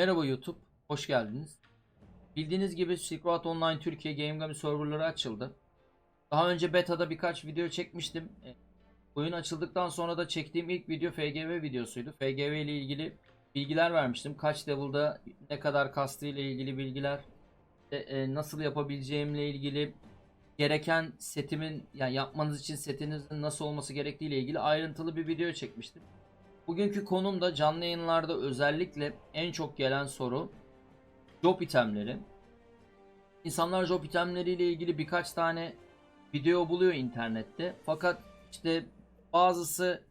Merhaba YouTube, hoş geldiniz. Bildiğiniz gibi Silk Road Online Türkiye Game Gami serverları açıldı. Daha önce beta'da birkaç video çekmiştim. E, Oyun açıldıktan sonra da çektiğim ilk video FGV videosuydu. FGV ile ilgili bilgiler vermiştim. Kaç level'da ne kadar kastı ile ilgili bilgiler, e, e, nasıl yapabileceğimle ilgili gereken setimin yani yapmanız için setinizin nasıl olması gerektiği ile ilgili ayrıntılı bir video çekmiştim. Bugünkü konum da canlı yayınlarda özellikle en çok gelen soru job itemleri. İnsanlar job itemleriyle ilgili birkaç tane video buluyor internette. Fakat işte bazısı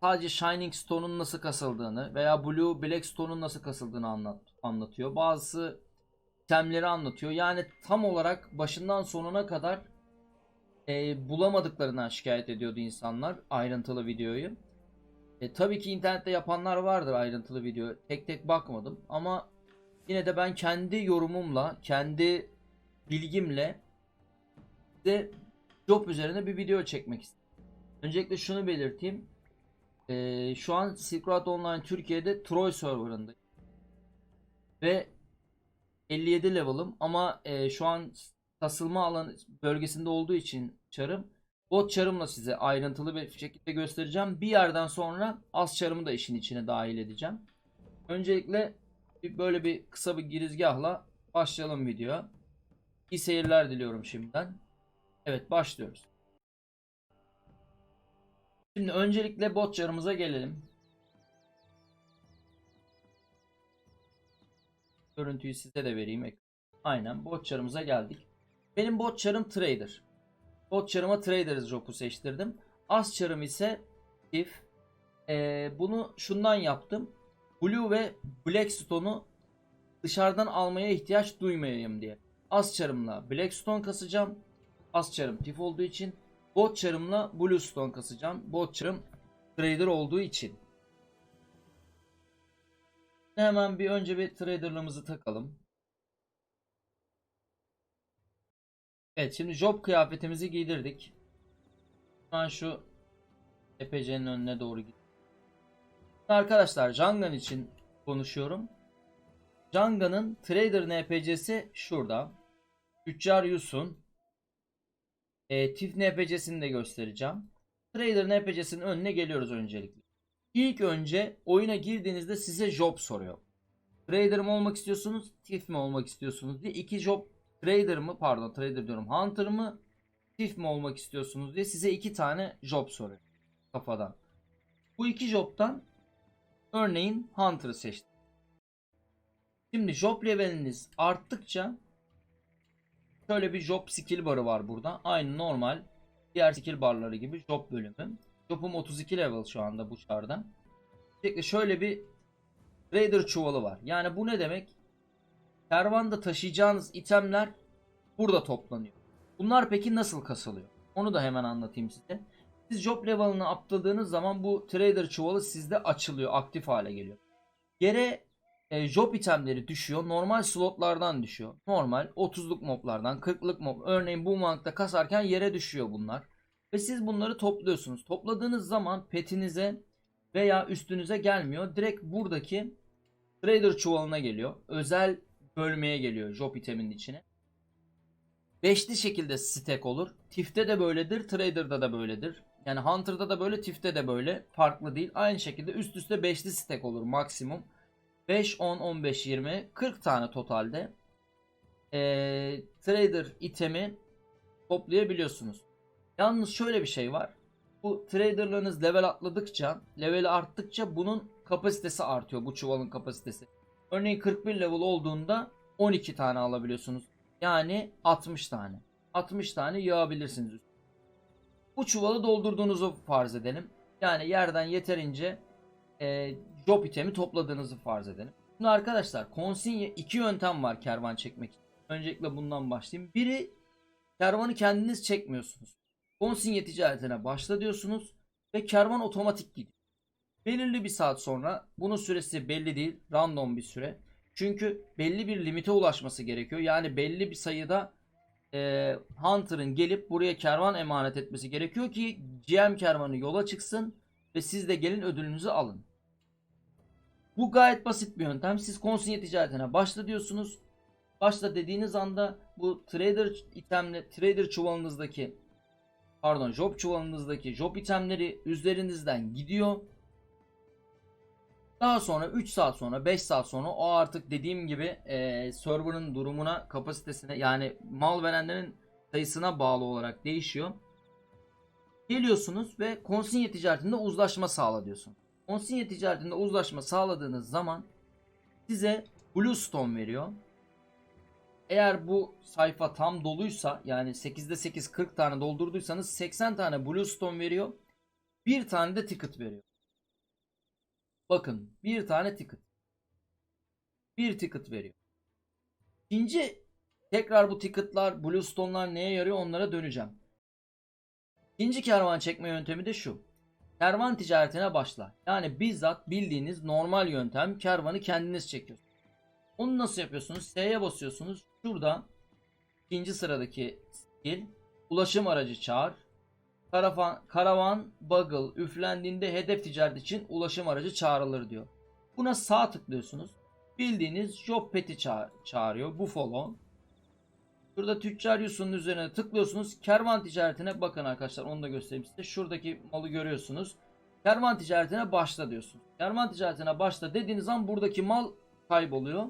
sadece Shining Stone'un nasıl kasıldığını veya Blue Black Stone'un nasıl kasıldığını anlat, anlatıyor. Bazısı itemleri anlatıyor. Yani tam olarak başından sonuna kadar e, bulamadıklarından şikayet ediyordu insanlar ayrıntılı videoyu. E, tabii ki internette yapanlar vardır ayrıntılı video. Tek tek bakmadım ama yine de ben kendi yorumumla, kendi bilgimle de job üzerine bir video çekmek istedim. Öncelikle şunu belirteyim. E, şu an Silk Road Online Türkiye'de Troy serverındayım. Ve 57 level'ım ama e, şu an kasılma alanı bölgesinde olduğu için çarım bot çarımla size ayrıntılı bir şekilde göstereceğim. Bir yerden sonra az çarımı da işin içine dahil edeceğim. Öncelikle böyle bir kısa bir girizgahla başlayalım videoya. İyi seyirler diliyorum şimdiden. Evet başlıyoruz. Şimdi öncelikle bot çarımıza gelelim. Görüntüyü size de vereyim. Aynen bot çarımıza geldik. Benim bot çarım trader. Bot çarıma trader job'u seçtirdim. Az çarım ise if. Ee, bunu şundan yaptım. Blue ve Blackstone'u dışarıdan almaya ihtiyaç duymayayım diye. Az çarımla Blackstone kasacağım. Az çarım tif olduğu için. Bot çarımla Bluestone kasacağım. Bot çarım trader olduğu için. Hemen bir önce bir traderlığımızı takalım. Evet şimdi job kıyafetimizi giydirdik. Şu şu EPC'nin önüne doğru gidiyorum. Arkadaşlar Jangan için konuşuyorum. Jangan'ın Trader NPC'si şurada. Tüccar Yusun. E, TIF NPC'sini de göstereceğim. Trader NPC'sinin önüne geliyoruz öncelikle. İlk önce oyuna girdiğinizde size job soruyor. Trader mı olmak istiyorsunuz, TIF mi olmak istiyorsunuz diye iki job Trader mı pardon trader diyorum Hunter mı Thief mi olmak istiyorsunuz diye size iki tane job soruyor kafadan. Bu iki job'tan örneğin Hunter'ı seçtim. Şimdi job leveliniz arttıkça şöyle bir job skill barı var burada. Aynı normal diğer skill barları gibi job bölümü. Job'um 32 level şu anda bu çarda. Şöyle bir Raider çuvalı var. Yani bu ne demek? Kervanda taşıyacağınız itemler burada toplanıyor. Bunlar peki nasıl kasılıyor? Onu da hemen anlatayım size. Siz job level'ını atladığınız zaman bu trader çuvalı sizde açılıyor, aktif hale geliyor. Yere e, job itemleri düşüyor. Normal slotlardan düşüyor. Normal 30'luk moblardan, 40'lık mob. Örneğin bu mankta kasarken yere düşüyor bunlar. Ve siz bunları topluyorsunuz. Topladığınız zaman petinize veya üstünüze gelmiyor. Direkt buradaki trader çuvalına geliyor. Özel bölmeye geliyor job itemin içine. Beşli şekilde stack olur. Tif'te de böyledir, Trader'da da böyledir. Yani Hunter'da da böyle, Tif'te de böyle. Farklı değil. Aynı şekilde üst üste beşli stack olur maksimum. 5, 10, 15, 20, 40 tane totalde. Ee, trader itemi toplayabiliyorsunuz. Yalnız şöyle bir şey var. Bu traderlarınız level atladıkça, level arttıkça bunun kapasitesi artıyor. Bu çuvalın kapasitesi. Örneğin 41 level olduğunda 12 tane alabiliyorsunuz. Yani 60 tane. 60 tane yığabilirsiniz. Bu çuvalı doldurduğunuzu farz edelim. Yani yerden yeterince e, job itemi topladığınızı farz edelim. Şimdi arkadaşlar konsinye iki yöntem var kervan çekmek için. Öncelikle bundan başlayayım. Biri kervanı kendiniz çekmiyorsunuz. Konsinye ticaretine başla diyorsunuz ve kervan otomatik gidiyor. Belirli bir saat sonra bunun süresi belli değil. Random bir süre. Çünkü belli bir limite ulaşması gerekiyor. Yani belli bir sayıda e, Hunter'ın gelip buraya kervan emanet etmesi gerekiyor ki GM kervanı yola çıksın ve siz de gelin ödülünüzü alın. Bu gayet basit bir yöntem. Siz konsinye ticaretine başla diyorsunuz. Başla dediğiniz anda bu trader itemle trader çuvalınızdaki pardon job çuvalınızdaki job itemleri üzerinizden gidiyor. Daha sonra 3 saat sonra 5 saat sonra o artık dediğim gibi e, server'ın durumuna kapasitesine yani mal verenlerin sayısına bağlı olarak değişiyor. Geliyorsunuz ve konsinye ticaretinde uzlaşma sağla diyorsun. Konsinye ticaretinde uzlaşma sağladığınız zaman size Bluestone veriyor. Eğer bu sayfa tam doluysa yani 8'de 8 40 tane doldurduysanız 80 tane Bluestone veriyor. Bir tane de ticket veriyor. Bakın bir tane ticket. Bir ticket veriyor. İkinci tekrar bu ticketlar, Bluestone'lar neye yarıyor onlara döneceğim. İkinci kervan çekme yöntemi de şu. Kervan ticaretine başla. Yani bizzat bildiğiniz normal yöntem kervanı kendiniz çekiyorsunuz. Onu nasıl yapıyorsunuz? S'ye basıyorsunuz. Şurada ikinci sıradaki skill ulaşım aracı çağır. Karavan, karavan bugle üflendiğinde hedef ticaret için ulaşım aracı çağrılır diyor. Buna sağ tıklıyorsunuz. Bildiğiniz job pet'i çağır, çağırıyor. Bu follow. Şurada tüccar Yusuf'un üzerine tıklıyorsunuz. Kervan ticaretine bakın arkadaşlar onu da göstereyim size. Şuradaki malı görüyorsunuz. Kervan ticaretine başla diyorsunuz. Kervan ticaretine başla dediğiniz an buradaki mal kayboluyor.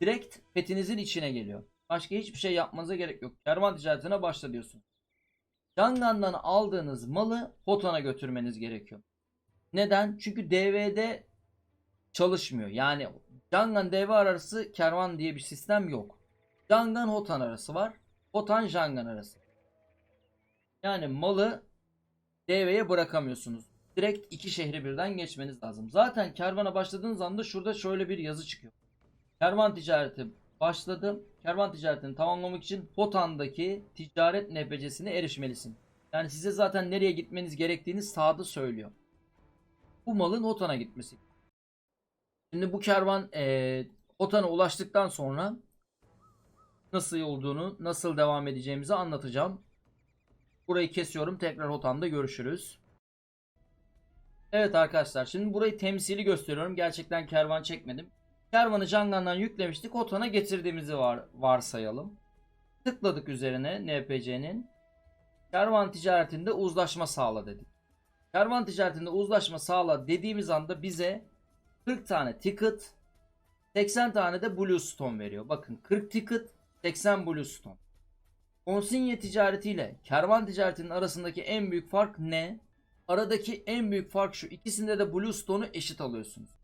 Direkt petinizin içine geliyor. Başka hiçbir şey yapmanıza gerek yok. Kervan ticaretine başla diyorsunuz. Jangan'dan aldığınız malı Hotan'a götürmeniz gerekiyor. Neden? Çünkü DV'de çalışmıyor. Yani Jangan DV arası kervan diye bir sistem yok. Jangan Hotan arası var. Hotan Jangan arası. Yani malı DV'ye bırakamıyorsunuz. Direkt iki şehri birden geçmeniz lazım. Zaten kervana başladığınız anda şurada şöyle bir yazı çıkıyor. Kervan ticareti başladı. Kervan ticaretini tamamlamak için Hotan'daki ticaret nefecesine erişmelisin. Yani size zaten nereye gitmeniz gerektiğini sağda söylüyor. Bu malın Hotan'a gitmesi. Şimdi bu kervan eee Hotan'a ulaştıktan sonra nasıl olduğunu, nasıl devam edeceğimizi anlatacağım. Burayı kesiyorum. Tekrar Hotan'da görüşürüz. Evet arkadaşlar şimdi burayı temsili gösteriyorum. Gerçekten kervan çekmedim. Kervanı Jangan'dan yüklemiştik. Hotan'a getirdiğimizi var, varsayalım. Tıkladık üzerine NPC'nin. Kervan ticaretinde uzlaşma sağla dedik. Kervan ticaretinde uzlaşma sağla dediğimiz anda bize 40 tane ticket 80 tane de Bluestone veriyor. Bakın 40 ticket 80 Bluestone. Konsinye ticaretiyle kervan ticaretinin arasındaki en büyük fark ne? Aradaki en büyük fark şu. İkisinde de Bluestone'u eşit alıyorsunuz.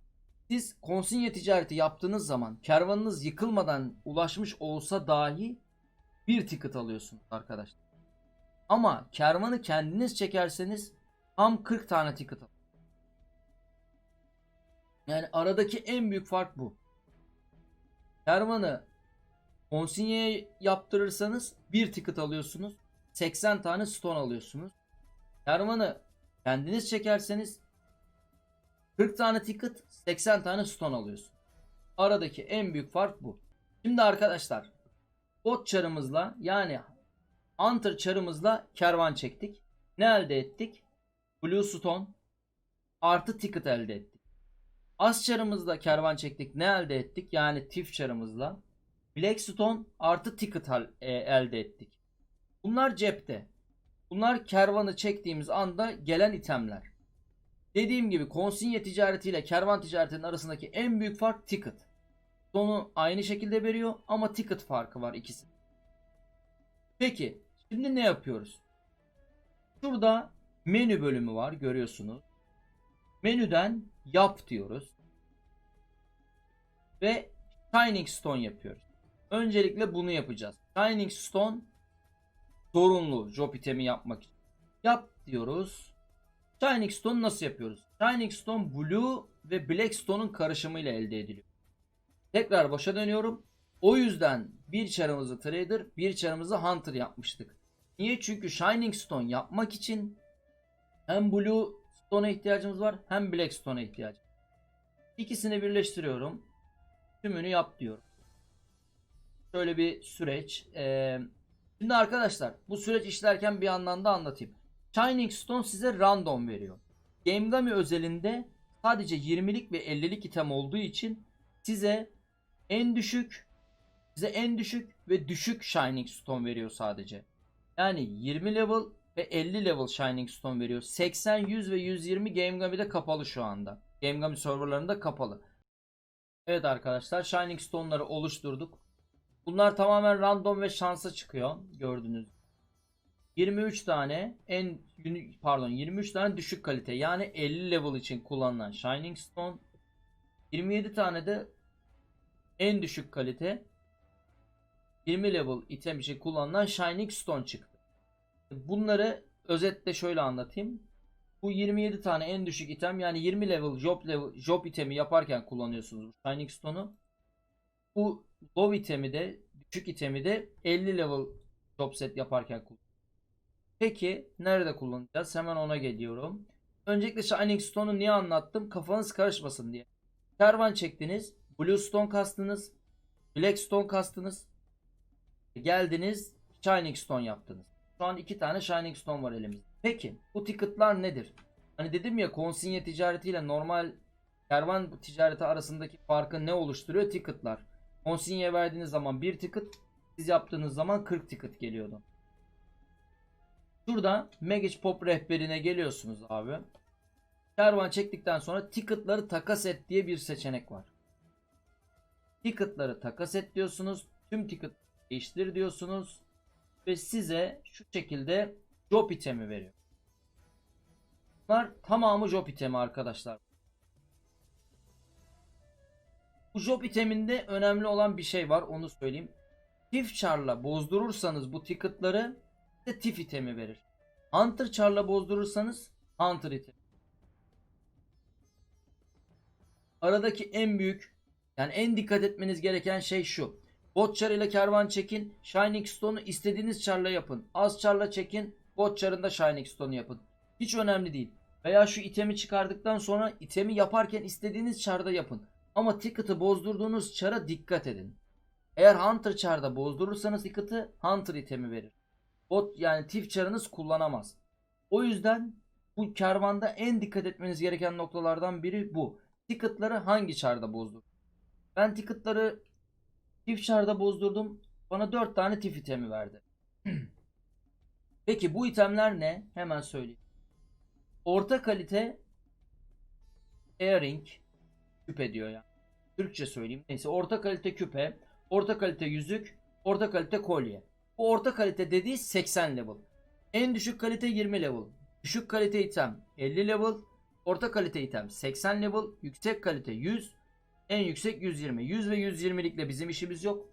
Siz konsinye ticareti yaptığınız zaman kervanınız yıkılmadan ulaşmış olsa dahi bir ticket alıyorsunuz arkadaşlar. Ama kervanı kendiniz çekerseniz tam 40 tane ticket alıyorsunuz. Yani aradaki en büyük fark bu. Kervanı konsinyeye yaptırırsanız bir ticket alıyorsunuz. 80 tane stone alıyorsunuz. Kervanı kendiniz çekerseniz 40 tane ticket 80 tane stone alıyorsun. Aradaki en büyük fark bu. Şimdi arkadaşlar bot çarımızla yani hunter çarımızla kervan çektik. Ne elde ettik? Blue stone artı ticket elde ettik. Az çarımızla kervan çektik. Ne elde ettik? Yani tif çarımızla Blackstone artı ticket e, elde ettik. Bunlar cepte. Bunlar kervanı çektiğimiz anda gelen itemler. Dediğim gibi konsinye ticaretiyle kervan ticaretinin arasındaki en büyük fark ticket. Sonu aynı şekilde veriyor ama ticket farkı var ikisi. Peki şimdi ne yapıyoruz? Şurada menü bölümü var görüyorsunuz. Menüden yap diyoruz. Ve Shining Stone yapıyoruz. Öncelikle bunu yapacağız. Shining Stone zorunlu job itemi yapmak için. Yap diyoruz. Shining Stone nasıl yapıyoruz? Shining Stone Blue ve Black Stone'un karışımıyla elde ediliyor. Tekrar başa dönüyorum. O yüzden bir çarımızı Trader, bir çarımızı Hunter yapmıştık. Niye? Çünkü Shining Stone yapmak için hem Blue Stone'a ihtiyacımız var hem Black Stone'a ihtiyacımız var. İkisini birleştiriyorum. Tümünü yap diyorum. Şöyle bir süreç. Ee, şimdi arkadaşlar bu süreç işlerken bir yandan da anlatayım. Shining Stone size random veriyor. Game Dummy özelinde sadece 20'lik ve 50'lik item olduğu için size en düşük size en düşük ve düşük Shining Stone veriyor sadece. Yani 20 level ve 50 level Shining Stone veriyor. 80, 100 ve 120 Gamegami'de kapalı şu anda. Gamegami serverlarında kapalı. Evet arkadaşlar Shining Stone'ları oluşturduk. Bunlar tamamen random ve şansa çıkıyor. Gördüğünüz 23 tane en pardon 23 tane düşük kalite yani 50 level için kullanılan Shining Stone 27 tane de en düşük kalite 20 level item için kullanılan Shining Stone çıktı. Bunları özetle şöyle anlatayım. Bu 27 tane en düşük item yani 20 level job level job itemi yaparken kullanıyorsunuz bu Shining Stone'u. Bu low itemi de düşük itemi de 50 level job set yaparken kullanıyorsunuz. Peki nerede kullanacağız? Hemen ona geliyorum. Öncelikle Shining Stone'u niye anlattım? Kafanız karışmasın diye. Kervan çektiniz. Blue Stone kastınız. Black Stone kastınız. Geldiniz. Shining Stone yaptınız. Şu an iki tane Shining Stone var elimizde. Peki bu ticketlar nedir? Hani dedim ya konsinye ticaretiyle normal kervan ticareti arasındaki farkı ne oluşturuyor? Ticketlar. Konsinye verdiğiniz zaman bir ticket, siz yaptığınız zaman 40 ticket geliyordu. Şurada Magic Pop rehberine geliyorsunuz abi. Kervan çektikten sonra ticketları takas et diye bir seçenek var. Ticketları takas et diyorsunuz. Tüm ticket değiştir diyorsunuz. Ve size şu şekilde job itemi veriyor. Bunlar tamamı job itemi arkadaşlar. Bu job iteminde önemli olan bir şey var onu söyleyeyim. Tif char'la bozdurursanız bu ticketları size tif itemi verir. Hunter char'la bozdurursanız Hunter itemi. Aradaki en büyük yani en dikkat etmeniz gereken şey şu. Bot char ile kervan çekin. Shining Stone'u istediğiniz charla yapın. Az charla çekin. Bot char'ında Shining Stone'u yapın. Hiç önemli değil. Veya şu itemi çıkardıktan sonra itemi yaparken istediğiniz charda yapın. Ama ticket'ı bozdurduğunuz char'a dikkat edin. Eğer Hunter char'da bozdurursanız ticket'ı Hunter itemi verir. Bot yani tif char'ınız kullanamaz. O yüzden bu kervanda en dikkat etmeniz gereken noktalardan biri bu. Ticket'ları hangi char'da bozdur? Ben ticket'ları tif char'da bozdurdum. Bana 4 tane tif itemi verdi. Peki bu itemler ne? Hemen söyleyeyim. Orta kalite earring küpe diyor ya. Türkçe söyleyeyim. Neyse orta kalite küpe, orta kalite yüzük, orta kalite kolye. Bu orta kalite dediği 80 level. En düşük kalite 20 level. Düşük kalite item 50 level. Orta kalite item 80 level. Yüksek kalite 100. En yüksek 120. 100 ve 120'likle bizim işimiz yok.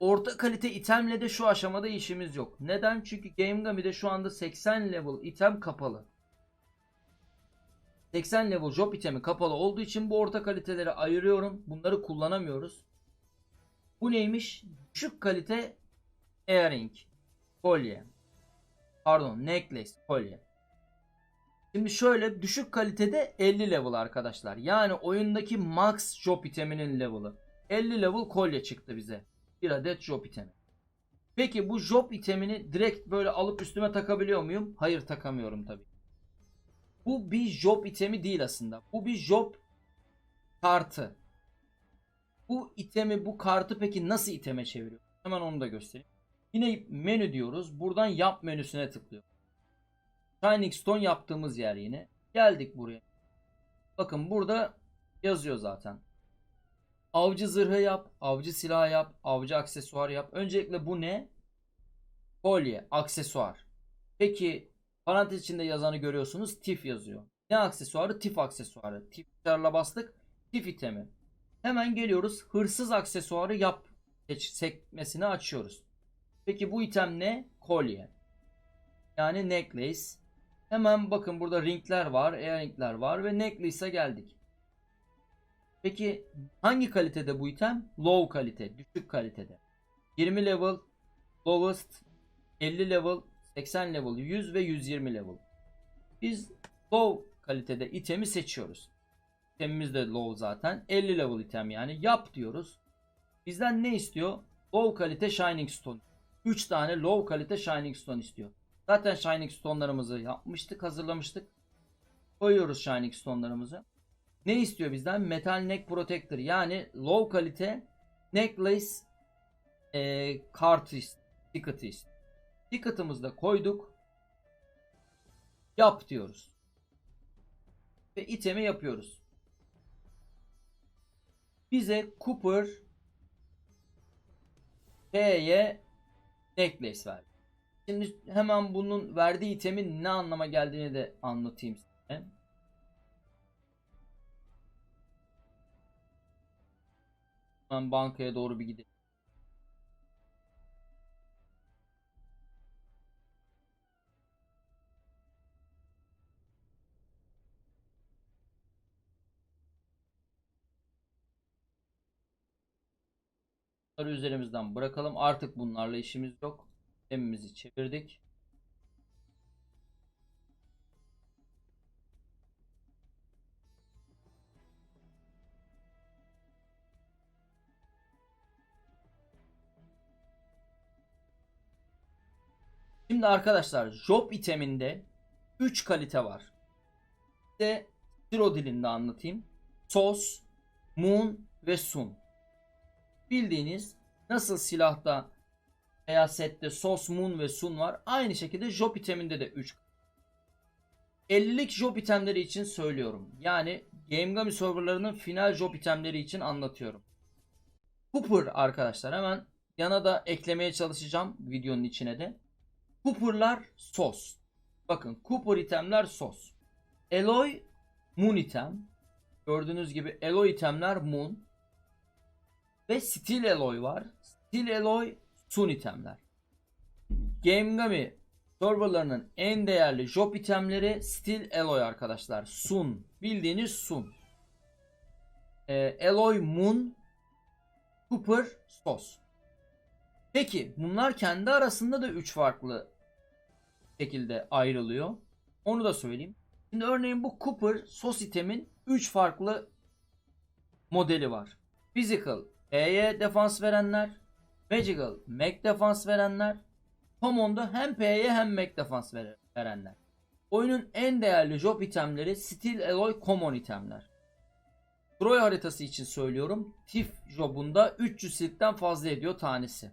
Orta kalite itemle de şu aşamada işimiz yok. Neden? Çünkü Game Gami'de şu anda 80 level item kapalı. 80 level job itemi kapalı olduğu için bu orta kaliteleri ayırıyorum. Bunları kullanamıyoruz. Bu neymiş? Düşük kalite earring, kolye. Pardon, necklace, kolye. Şimdi şöyle düşük kalitede 50 level arkadaşlar. Yani oyundaki max job iteminin level'ı. 50 level kolye çıktı bize. Bir adet job itemi. Peki bu job itemini direkt böyle alıp üstüme takabiliyor muyum? Hayır takamıyorum tabii. Bu bir job itemi değil aslında. Bu bir job kartı. Bu itemi, bu kartı peki nasıl iteme çeviriyor? Hemen onu da göstereyim. Yine menü diyoruz. Buradan yap menüsüne tıklıyor. Shining Stone yaptığımız yer yine. Geldik buraya. Bakın burada yazıyor zaten. Avcı zırhı yap, avcı silahı yap, avcı aksesuar yap. Öncelikle bu ne? Kolye, aksesuar. Peki parantez içinde yazanı görüyorsunuz. Tif yazıyor. Ne aksesuarı? Tif aksesuarı. Tif çarla bastık. Tif itemi. Hemen geliyoruz. Hırsız aksesuarı yap sekmesini açıyoruz. Peki bu item ne? Kolye. Yani necklace. Hemen bakın burada ringler var, earringler var ve necklace'e geldik. Peki hangi kalitede bu item? Low kalite, düşük kalitede. 20 level, lowest, 50 level, 80 level, 100 ve 120 level. Biz low kalitede itemi seçiyoruz. İtemimiz de low zaten. 50 level item yani. Yap diyoruz. Bizden ne istiyor? Low kalite Shining Stone. 3 tane low kalite Shining Stone istiyor. Zaten Shining Stone'larımızı yapmıştık, hazırlamıştık. Koyuyoruz Shining Stone'larımızı. Ne istiyor bizden? Metal neck protector yani low kalite necklace e, kartı ticket'ı istiyor. Ticket'ımızı da koyduk. Yap diyoruz. Ve itemi yapıyoruz. Bize Cooper P'ye necklace verdi. Şimdi hemen bunun verdiği itemin ne anlama geldiğini de anlatayım size. Hemen bankaya doğru bir gidelim. Bunları üzerimizden bırakalım. Artık bunlarla işimiz yok. Emimizi çevirdik. Şimdi arkadaşlar job iteminde 3 kalite var. Size Zero dilinde anlatayım. Sos, Moon ve Sun. Bildiğiniz nasıl silahta veya sette Sos, Moon ve Sun var. Aynı şekilde job iteminde de 3 50'lik job itemleri için söylüyorum. Yani Gamegami serverlarının final job itemleri için anlatıyorum. Cooper arkadaşlar hemen yana da eklemeye çalışacağım videonun içine de. Cooper'lar sos. Bakın Cooper itemler sos. Eloy Moon item. Gördüğünüz gibi Eloy itemler Moon. Ve Steel Eloy var. Steel Eloy Sun itemler. Gamegami serverlarının en değerli job itemleri Steel Eloy arkadaşlar. Sun. Bildiğiniz Sun. Ee, Eloy Moon. Cooper Sos. Peki bunlar kendi arasında da 3 farklı şekilde ayrılıyor. Onu da söyleyeyim. Şimdi örneğin bu Cooper sos itemin 3 farklı modeli var. Physical P'ye defans verenler, Magical Mac defans verenler, Common'da hem P'ye hem Mac defans vere- verenler. Oyunun en değerli job itemleri Steel Alloy Common itemler. Troy haritası için söylüyorum. Tif jobunda 300 silkten fazla ediyor tanesi.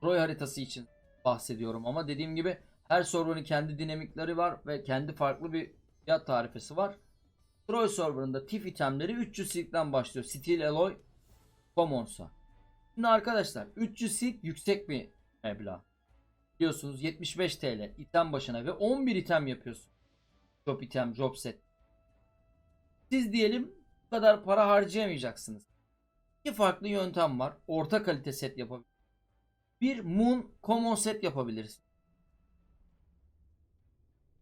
Troy haritası için bahsediyorum ama dediğim gibi her server'ın kendi dinamikleri var ve kendi farklı bir fiyat tarifesi var. Troy server'ında TIF itemleri 300 silkten başlıyor. Steel Alloy Common'sa. Şimdi arkadaşlar 300 silk yüksek bir meblağ. Biliyorsunuz 75 TL item başına ve 11 item yapıyorsun. Job item, job set. Siz diyelim bu kadar para harcayamayacaksınız. İki farklı yöntem var. Orta kalite set yapabilirsiniz. Bir Moon Common set yapabiliriz.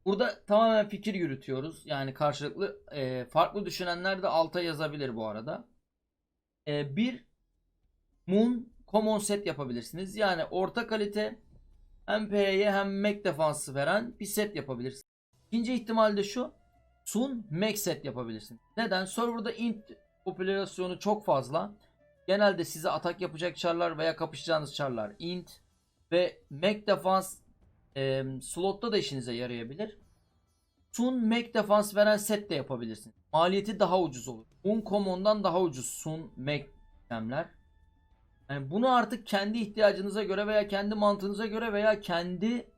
Burada tamamen fikir yürütüyoruz. Yani karşılıklı e, farklı düşünenler de alta yazabilir bu arada. E, bir Moon Common set yapabilirsiniz. Yani orta kalite hem P'ye hem Mac defansı veren bir set yapabilirsiniz. İkinci ihtimal de şu. Sun Mac set yapabilirsiniz. Neden? Serverda int popülasyonu çok fazla. Genelde size atak yapacak çarlar veya kapışacağınız çarlar int ve Mac defans e, slotta da işinize yarayabilir. Sun Mac defans veren set de yapabilirsiniz. Maliyeti daha ucuz olur. Uncommon'dan daha ucuz Sun Mac itemler. Yani bunu artık kendi ihtiyacınıza göre veya kendi mantığınıza göre veya kendi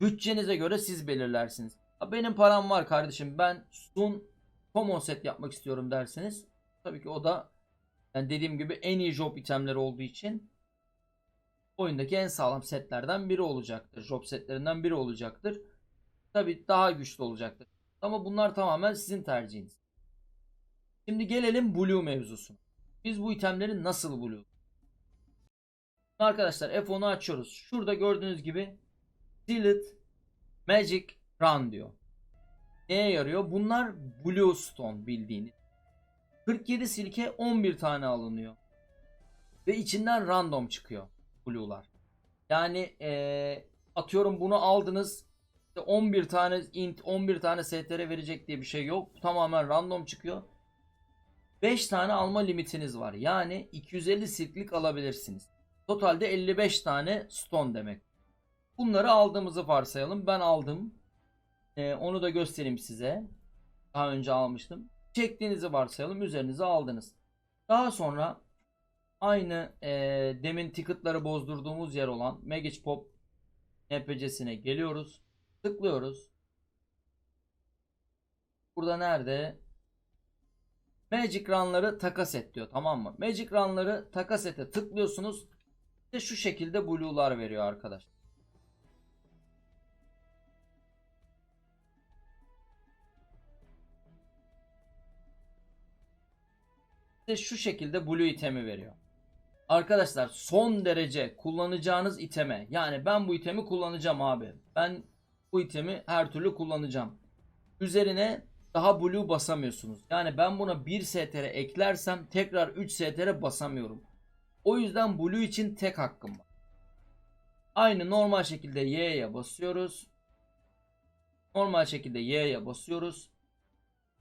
bütçenize göre siz belirlersiniz. Benim param var kardeşim ben Sun Common set yapmak istiyorum dersiniz. Tabii ki o da yani dediğim gibi en iyi job itemleri olduğu için oyundaki en sağlam setlerden biri olacaktır. Job setlerinden biri olacaktır. Tabii daha güçlü olacaktır. Ama bunlar tamamen sizin tercihiniz. Şimdi gelelim Blue mevzusuna. Biz bu itemleri nasıl buluyoruz? Arkadaşlar F10'u açıyoruz. Şurada gördüğünüz gibi Sealed Magic Run diyor. Neye yarıyor? Bunlar Blue Stone bildiğiniz. 47 silke 11 tane alınıyor. Ve içinden random çıkıyor Blue'lar. Yani eee, atıyorum bunu aldınız. İşte 11 tane int 11 tane STR verecek diye bir şey yok. Tamamen random çıkıyor. 5 tane alma limitiniz var. Yani 250 silklik alabilirsiniz. Totalde 55 tane stone demek. Bunları aldığımızı varsayalım. Ben aldım. Ee, onu da göstereyim size. daha önce almıştım. Çektiğinizi varsayalım üzerinize aldınız. Daha sonra aynı e, demin ticketları bozdurduğumuz yer olan Magic Pop NPC'sine geliyoruz. Tıklıyoruz. Burada nerede? Magic Run'ları takas et diyor tamam mı? Magic Run'ları takas ete tıklıyorsunuz. İşte şu şekilde blue'lar veriyor arkadaş. İşte şu şekilde blue itemi veriyor. Arkadaşlar son derece kullanacağınız iteme yani ben bu itemi kullanacağım abi. Ben bu itemi her türlü kullanacağım. Üzerine daha blue basamıyorsunuz. Yani ben buna 1 STR eklersem tekrar 3 STR basamıyorum. O yüzden blue için tek hakkım var. Aynı normal şekilde Y'ye basıyoruz. Normal şekilde Y'ye basıyoruz.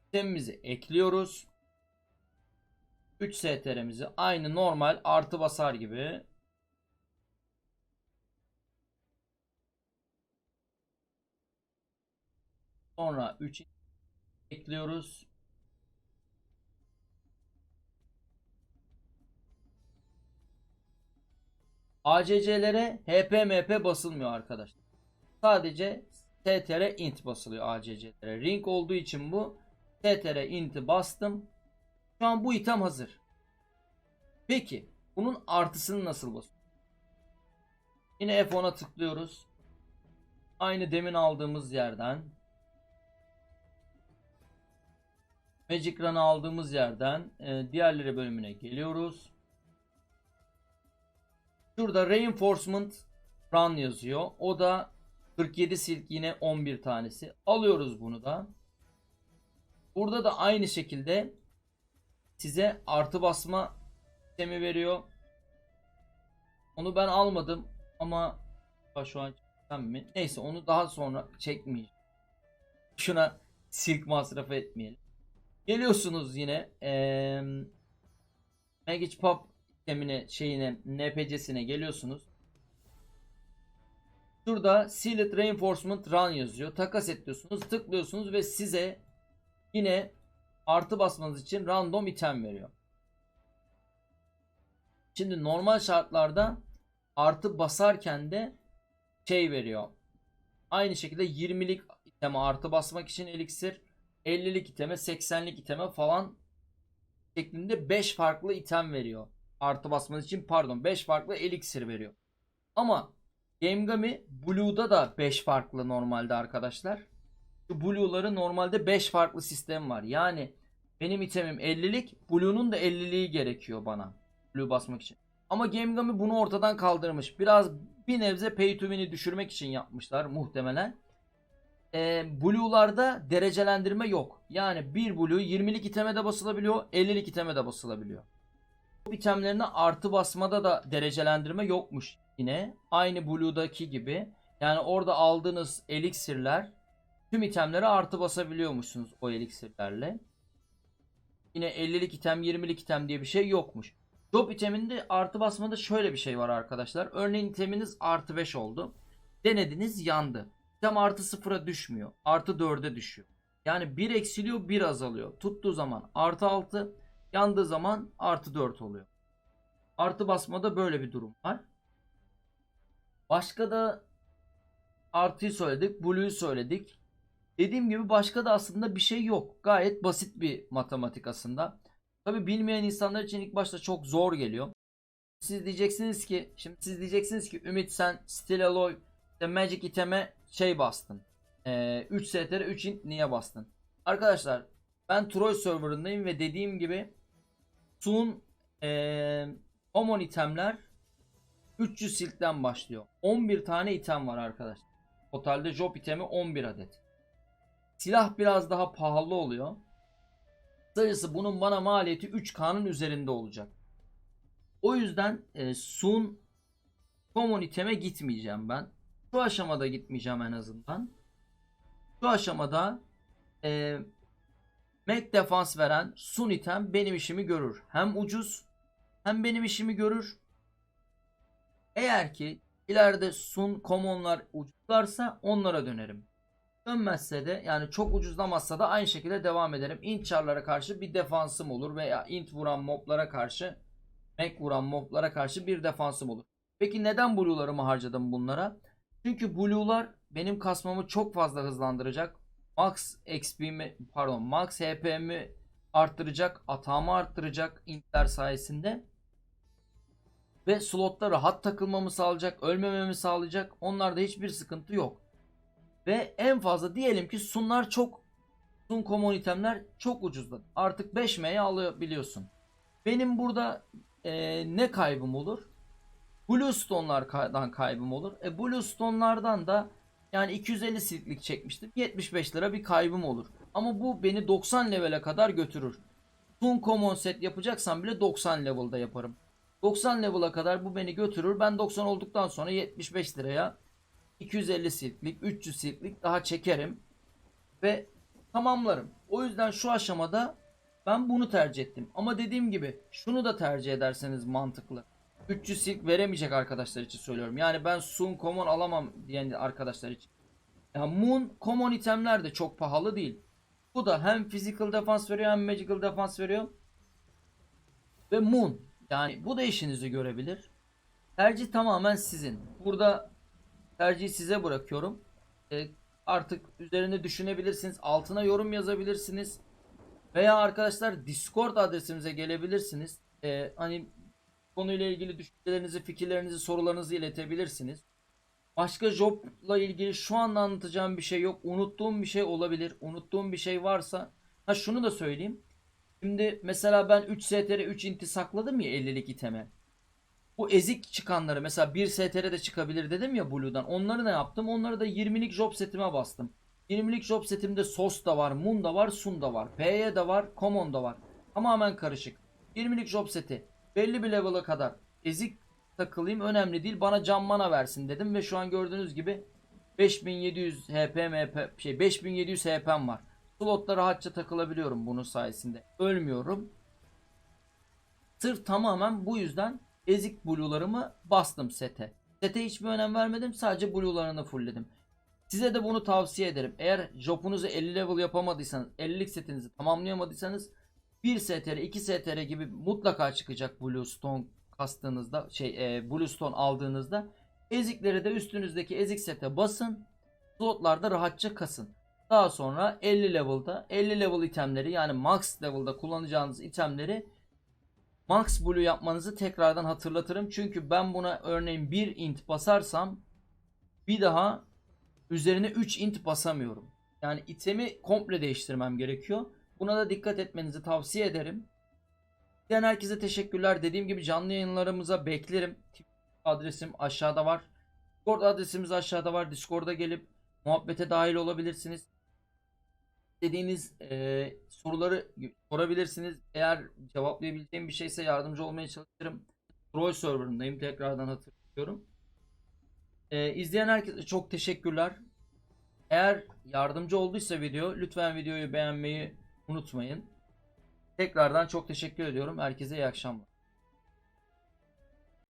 İtemimizi ekliyoruz. 3 STR'mizi aynı normal artı basar gibi sonra 3 ekliyoruz. ACC'lere HPMP basılmıyor arkadaşlar. Sadece STR int basılıyor ACC'lere. Ring olduğu için bu STR int'i bastım. Şu an bu item hazır. Peki bunun artısını nasıl basıyoruz? Yine F10'a tıklıyoruz. Aynı demin aldığımız yerden Magic Run'ı aldığımız yerden e, diğerleri bölümüne geliyoruz. Şurada Reinforcement Run yazıyor. O da 47 silk yine 11 tanesi. Alıyoruz bunu da. Burada da aynı şekilde size artı basma sistemi veriyor. Onu ben almadım ama şu an çeksem mi? Neyse onu daha sonra çekmeyeceğim. Şuna silk masrafı etmeyelim. Geliyorsunuz yine ee, Magic Pop sistemine şeyine NPC'sine geliyorsunuz. Şurada Sealed Reinforcement Run yazıyor. Takas et diyorsunuz. Tıklıyorsunuz ve size yine artı basmanız için random item veriyor. Şimdi normal şartlarda artı basarken de şey veriyor. Aynı şekilde 20'lik iteme artı basmak için eliksir, 50'lik iteme, 80'lik iteme falan şeklinde 5 farklı item veriyor. Artı basmanız için pardon 5 farklı eliksir veriyor. Ama Gamegami Blue'da da 5 farklı normalde arkadaşlar. Şu Blue'ları normalde 5 farklı sistem var. Yani benim itemim 50'lik, Blue'nun da 50'liği gerekiyor bana. Blue basmak için. Ama Gamegami bunu ortadan kaldırmış. Biraz bir nebze pay to win'i düşürmek için yapmışlar muhtemelen. Ee, Blue'larda derecelendirme yok. Yani bir Blue 20'lik iteme de basılabiliyor, 50'lik iteme de basılabiliyor. Bu itemlerine artı basmada da derecelendirme yokmuş yine. Aynı Blue'daki gibi. Yani orada aldığınız eliksirler tüm itemlere artı basabiliyormuşsunuz o eliksirlerle. Yine 50'lik item 20'lik item diye bir şey yokmuş. Job iteminde artı basmada şöyle bir şey var arkadaşlar. Örneğin iteminiz artı 5 oldu. Denediniz yandı. İtem artı 0'a düşmüyor. Artı 4'e düşüyor. Yani 1 eksiliyor 1 azalıyor. Tuttuğu zaman artı 6 yandığı zaman artı 4 oluyor. Artı basmada böyle bir durum var. Başka da artıyı söyledik. Blue'yu söyledik. Dediğim gibi başka da aslında bir şey yok. Gayet basit bir matematik aslında. Tabi bilmeyen insanlar için ilk başta çok zor geliyor. Siz diyeceksiniz ki şimdi siz diyeceksiniz ki Ümit sen Steel Alloy işte Magic Item'e şey bastın. Ee, 3 STR 3 int niye bastın? Arkadaşlar ben Troy serverındayım ve dediğim gibi Sun ee, common itemler 300 silkten başlıyor. 11 tane item var arkadaşlar. Totalde job itemi 11 adet. Silah biraz daha pahalı oluyor. Kısacası bunun bana maliyeti 3K'nın üzerinde olacak. O yüzden e, Sun Common item'e gitmeyeceğim ben. Şu aşamada gitmeyeceğim en azından. Şu aşamada e, Mac defans veren Sun item benim işimi görür. Hem ucuz hem benim işimi görür. Eğer ki ileride Sun Common'lar ucuzlarsa onlara dönerim. Dönmezse de yani çok ucuzlamazsa da aynı şekilde devam ederim. Int char'lara karşı bir defansım olur veya int vuran moblara karşı mek vuran moblara karşı bir defansım olur. Peki neden blue'larımı harcadım bunlara? Çünkü blue'lar benim kasmamı çok fazla hızlandıracak. Max XP'mi pardon max HP'mi arttıracak, atağımı arttıracak intler sayesinde. Ve slotta rahat takılmamı sağlayacak, ölmememi sağlayacak. Onlarda hiçbir sıkıntı yok. Ve en fazla diyelim ki sunlar çok sun common itemler çok ucuzladı. Artık 5M'ye alabiliyorsun. Benim burada eee, ne kaybım olur? Bluestone'lardan kaybım olur. E Bluestone'lardan da yani 250 silklik çekmiştim. 75 lira bir kaybım olur. Ama bu beni 90 levele kadar götürür. Sun Common set yapacaksam bile 90 level'da yaparım. 90 level'a kadar bu beni götürür. Ben 90 olduktan sonra 75 liraya 250 silklik, 300 silklik daha çekerim ve tamamlarım. O yüzden şu aşamada ben bunu tercih ettim. Ama dediğim gibi şunu da tercih ederseniz mantıklı. 300 silk veremeyecek arkadaşlar için söylüyorum. Yani ben Sun Common alamam diyen arkadaşlar için. Ya Moon Common itemler de çok pahalı değil. Bu da hem physical defans veriyor hem magical defans veriyor. Ve Moon. Yani bu da işinizi görebilir. Tercih tamamen sizin. Burada tercihi size bırakıyorum. E, artık üzerine düşünebilirsiniz. Altına yorum yazabilirsiniz. Veya arkadaşlar Discord adresimize gelebilirsiniz. E, hani konuyla ilgili düşüncelerinizi, fikirlerinizi, sorularınızı iletebilirsiniz. Başka jobla ilgili şu anda anlatacağım bir şey yok. Unuttuğum bir şey olabilir. Unuttuğum bir şey varsa. Ha şunu da söyleyeyim. Şimdi mesela ben 3 STR 3 inti sakladım ya 50'lik iteme. Bu ezik çıkanları mesela 1 STR de çıkabilir dedim ya Blue'dan. Onları ne yaptım? Onları da 20'lik job setime bastım. 20'lik job setimde sos da var, Moon da var, Sun da var. PY de var, Common da var. Tamamen karışık. 20'lik job seti belli bir level'a kadar ezik takılayım önemli değil. Bana can mana versin dedim ve şu an gördüğünüz gibi 5700 HP MP şey 5700 HP'm var. Slotta rahatça takılabiliyorum bunun sayesinde. Ölmüyorum. Sırf tamamen bu yüzden ezik blue'larımı bastım sete. Sete hiçbir önem vermedim. Sadece blue'larını fullledim. Size de bunu tavsiye ederim. Eğer jobunuzu 50 level yapamadıysanız, 50'lik setinizi tamamlayamadıysanız 1 STR, 2 STR gibi mutlaka çıkacak Bluestone kastığınızda, şey e, Bluestone aldığınızda. Ezikleri de üstünüzdeki ezik sete basın. Slotlarda rahatça kasın. Daha sonra 50 level'da 50 level itemleri yani max level'da kullanacağınız itemleri max blue yapmanızı tekrardan hatırlatırım. Çünkü ben buna örneğin 1 int basarsam bir daha üzerine 3 int basamıyorum. Yani itemi komple değiştirmem gerekiyor. Buna da dikkat etmenizi tavsiye ederim. Yani herkese teşekkürler. Dediğim gibi canlı yayınlarımıza beklerim. Adresim aşağıda var. Discord adresimiz aşağıda var. Discord'a gelip muhabbete dahil olabilirsiniz. İstediğiniz e, soruları sorabilirsiniz. Eğer cevaplayabileceğim bir şeyse yardımcı olmaya çalışırım. Troll serverındayım. Tekrardan hatırlıyorum. E, izleyen herkese çok teşekkürler. Eğer yardımcı olduysa video lütfen videoyu beğenmeyi unutmayın. Tekrardan çok teşekkür ediyorum. Herkese iyi akşamlar.